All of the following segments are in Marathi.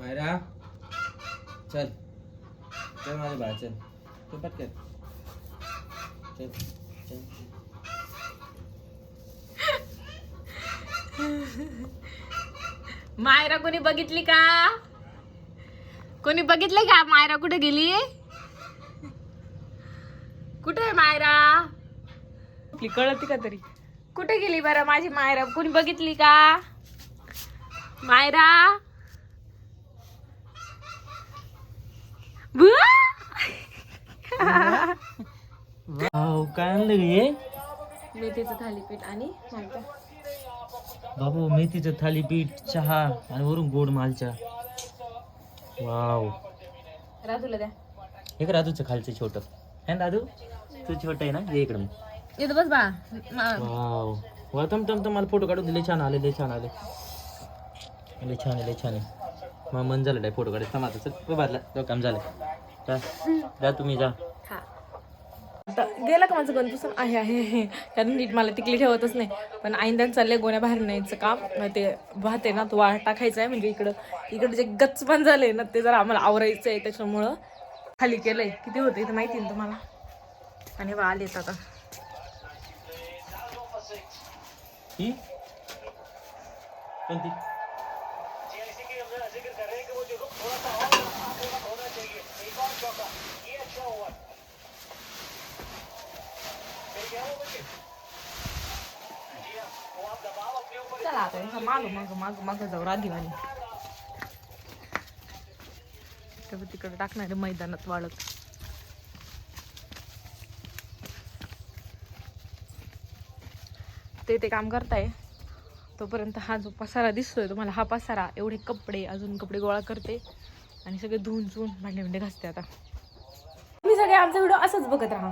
मायरा चल. चल माझ्या बाळा चल. तू पटकन. चल चल. मायरा कोणी बघितली का? कोणी बघितलं का? मायरा कुठे गेली? कुठे आहे मायरा? आपली कळती का तरी? कुठे गेली बरं माझी मायरा? कोणी बघितली का? मायरा बुआ? वाव काय आणलं हे? मेथीचं थालीपीठ आणि बाबू मेथीचं थालीपीठ चहा आणि वरून गोड मालच्या. वाव. राजूला द्या. एक राजूचं खालचं छोटं? है ना राजू तू छोटं आहे ना? ये इकडं. इथं बस बा. वाव. वा तम तम तम मला फोटो काढून दिले छान आले लय छान आले. लय छान आहे लय छान आहे. मग मन झालं नाही फोटो काढायचं. थांबा आता चल. तो काम झालं. जा. जा तुम्ही जा. आता गेला का माझं गणपुसून आहे आहे. कारण नीट मला टिकली ठेवतच नाही. पण आईंदान चाललंय गोण्या बाहेर न्यायचं काम. ते भात आहे ना तो वाळ टाकायचा आहे. म्हणजे इकडं इकडं जे गचपण झालंय ना ते जरा आम्हाला आवरायचं आहे त्याच्यामुळं. खाली केलंय. किती होते ते माहिती ना तुम्हाला? आणि वा आलेत आता. कोणती? मागं मागं मागं माग माग माग जाऊ राधीवाणी. तिकडे टाकणारे मैदानात वाळत. ते ते काम करताय. तोपर्यंत हा जो पसारा दिसतोय तुम्हाला हा पसारा एवढे कपडे अजून कपडे गोळा करते. आणि सगळे धुवून चुवून भांडे भांडे घासते आता. तुम्ही सगळे आमचा व्हिडिओ असंच बघत राहा.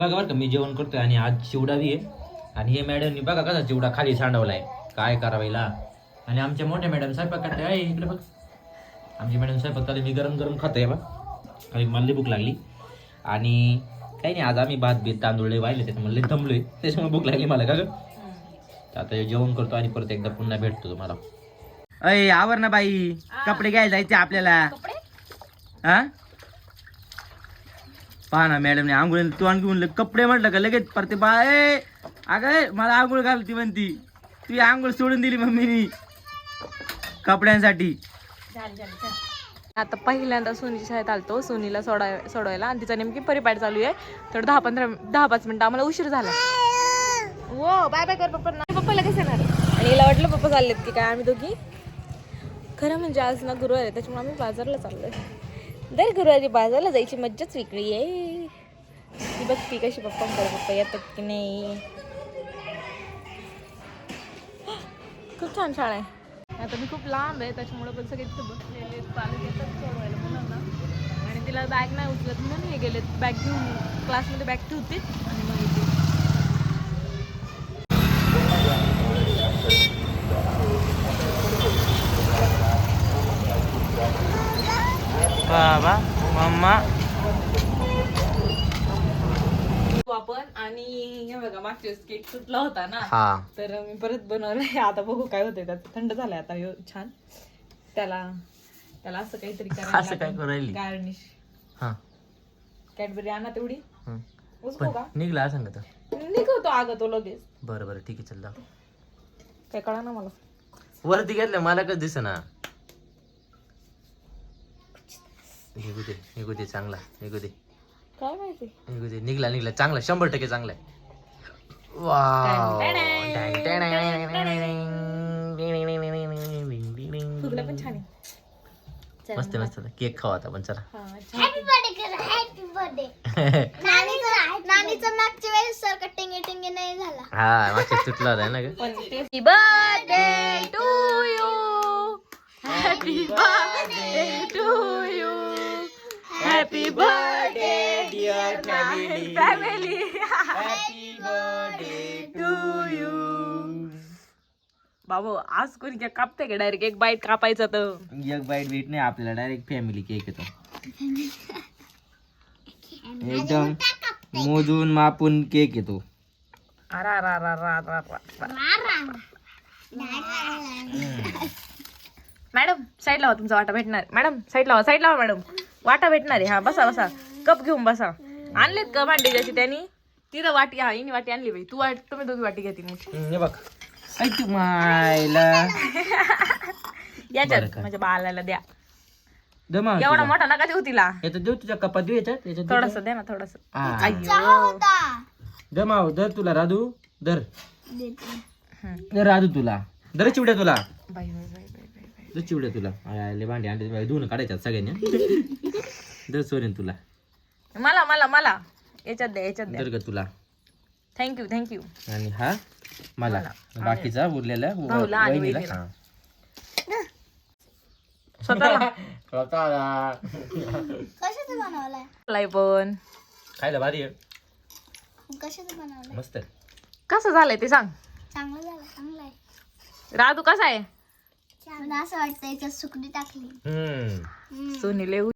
बस बघा बरं का मी जेवण करतोय आणि आज चिवडा बी आहे. आणि हे मॅडमनी बघा कसा चिवडा खाली सांडवलाय. काय करावायला आणि आमच्या मोठ्या मॅडम स्वयंपाक करते आहे इकडे बघ. आमची मॅडम स्वयंपाक मी गरम गरम खातोय बा कारण मला भूक लागली. आणि काही नाही आज आम्ही भात बीत तांदूळ वाहिले त्याच्यामुळे लई दमलोय. त्याच्यामुळे भूक लागली मला का ग? आता जेवण करतो आणि परत एकदा पुन्हा भेटतो तुम्हाला. अय आवर ना बाई. कपडे घ्यायला जायचे आपल्याला. हा? पहा ना मॅडमने आंघोळ तू आणखी म्हणलं कपडे म्हटलं का लगेच? परते बा ए अगं मला आंघोळ घाल ती म्हणती. तू आंघोळ सोडून दिली मम्मीनी. कपड्यांसाठी. आता पहिल्यांदा सोनीच्या शाळेत आलतो. सोनीला सोडाय सोडवायला. आणि तिचा नेमकी परिपाठ चालू आहे. तर दहा पंधरा दहा पाच मिनिटं आम्हाला उशीर झाला. हो बाय बाय कर पप्पा पप्पाला कसं येणार आणि हिला वाटलं पप्पा चाललेत की काय आम्ही दोघी? खरं म्हणजे आज ना गुरुवार आहे त्याच्यामुळे आम्ही बाजारला चाललोय. दर गुरुवारी बाजारला जायची मज्जाच वेगळी आहे. ती बघ ती कशी पप्पांकडे पप्पा येतात की नाही? खूप छान शाळा आहे. आता मी खूप लांब आहे त्याच्यामुळे पण सगळे तिथे बसलेले आहेत. पालक येतात सोडवायला मुलांना आणि तिला बॅग नाही उचलत म्हणून हे गेलेत. बॅग घेऊन क्लासमध्ये बॅग ठेवते आणि मग येते बाबा मम्मा आपण आणि हे बघा मागच्या वेळेस केक सुटला होता ना हा. तर मी परत बनवलंय. आता बघू काय होतंय त्यात. थंड झालाय आता ह्यो छान. त्याला त्याला असं काहीतरी असं काय करू राहिली? गार्निश हा. कॅडबरी आणा तेवढी. हं. उचकू पण का? निघला सांगत निघतो अगं तो लगेच. बरं बरं ठीक आहे चल जाऊ. काय कळा ना मला. वरती घेतलं मला कच दिस ना निघू दे निघू दे चांगला निघू दे. काय माहिती? निघू दे निघला निघला. चांगला शंभर टक्के चांगला आहे. वाव. फुगलं पण छान आहे मस्त मस्त केक खावा आता पण चला. हा, छान. हॅपी बर्थडे कर हॅपी बर्थडे नानीचं नानीचं मागच्या वेळेस सारखं टिंगे टिंगे नाही झाला. हा मागच्या तुटला होता ना ग? Happy birthday to you. Happy birthday to you. Happy birthday. Dear family. Family. Happy birthday to you. बाबू आज कोणी काय कापते का? डायरेक्ट एक बाईट कापायचं तर एक बाईट बीट नाही आपल्याला डायरेक्ट फॅमिली केक येतो. एकदम मोजून मापून केक येतो. अरा रा रा रा रा रा मॅडम साईड लावा तुमचा वाटा भेटणार. मॅडम साईड लावा साईड लावा मॅडम. वाटा भेटणार आहे. हा बसा बसा. कप घेऊन बसा. आणलेत का भांडे ज्याची त्यांनी. तिथं वाटी हा हिनी वाटी आणली बाई. तू वाट तुम्ही दोघी वाटी घेतील मोठी. हे बघ. ऐ तू मायला. याच्यात? माझ्या बाळाला द्या. दमा एवढा मोठा नका देऊ तिला. याच्यात देऊ तुझ्या कपात देऊ याच्यात याच्यात देऊ. थोडस द्या ना थोडस. हा. अय्यो. दमाव दर तुला राधू. दर. दर राधू तुला. दर चिवड्या तुला. बाई बाई बाई बाई बाई बाई. दर चिवड्या तुला. आले भांडे अंडे धुवून काढायच्यात सगळ्यांनी. दर सोरेन तुला. मला मला मला. याच्यात द्या याच्यात द्या तुला. थँक्यू थँक्यू आणि हा मला. बाकीचा उरलेला व- भाऊला आणि वहिनीला. वहिनीला. हा. स्वतःला. स्वतःला. कशाचं बनवलंय? लाई पण. खायला भारी आहे. कशाचं बनवलंय? मस्त आहे. कसं झालंय ते सांग. चांगलं झालं चांगलं आहे. राधू कसा आहे? मला असं वाटतं याच्यात सुकडी टाकली. हम्म. सोनी लय